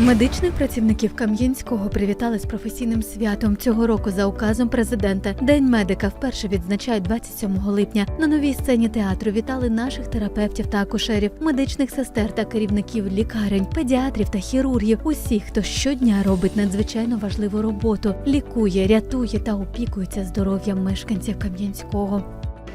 Медичних працівників Кам'янського привітали з професійним святом. Цього року за указом президента День медика вперше відзначають 27 липня. На новій сцені театру вітали наших терапевтів та акушерів, медичних сестер та керівників лікарень, педіатрів та хірургів, усіх, хто щодня робить надзвичайно важливу роботу, лікує, рятує та опікується здоров'ям мешканців Кам'янського.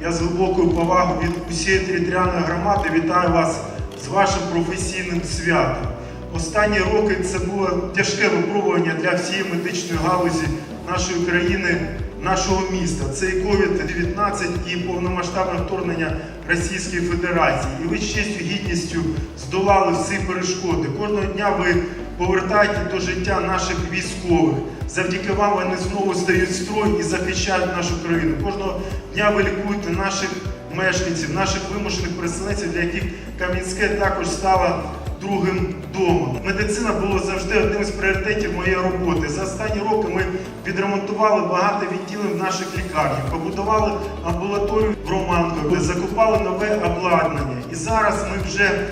Я з глибокою повагою від усієї територіальної громади вітаю вас з вашим професійним святом. Останні роки це було тяжке випробування для всієї медичної галузі нашої країни, нашого міста. Це і COVID-19 і повномасштабне вторгнення Російської Федерації. І ви з честю, гідністю здолали всі перешкоди. Кожного дня ви повертаєте до життя наших військових. Завдяки вам вони знову стають строй і захищають нашу країну. Кожного дня ви лікуєте наших мешканців, наших вимушених переселенців, для яких Кам'янське також стало другим домом. Медицина була завжди одним з пріоритетів моєї роботи. За останні роки ми відремонтували багато відділень наших лікарнях, побудували амбулаторію в Романку, закупали нове обладнання. І зараз ми вже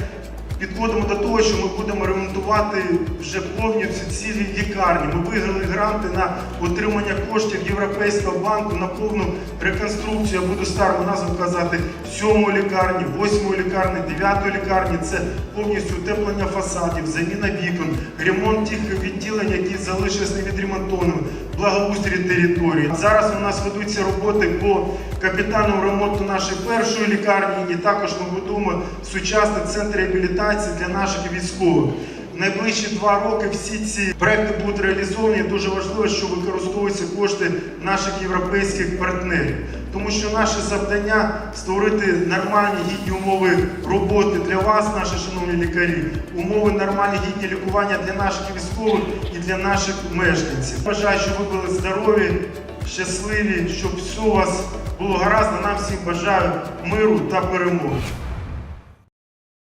підходимо до того, що ми будемо ремонтувати вже повністю цілі лікарні. Ми виграли гранти на отримання коштів Європейського банку на повну реконструкцію. Я буду стару назву казати сьомої лікарні, восьмої лікарні, дев'ятої лікарні. Це повністю утеплення фасадів, заміна вікон, ремонт тих відділень, які залишились невідремонтованими, благоустрій території. Зараз у нас ведуться роботи по капітальному ремонту нашої першої лікарні. І також ми будуємо сучасний центр реабілітації для наших військових. Найближчі два роки всі ці проекти будуть реалізовані. Дуже важливо, що використовуються кошти наших європейських партнерів, тому що наше завдання створити нормальні гідні умови роботи для вас, наші шановні лікарі, умови нормальні гідні лікування для наших військових і для наших мешканців. Бажаю, щоб ви були здорові, щасливі, щоб все у вас було гаразд. Нам всім бажаю миру та перемоги.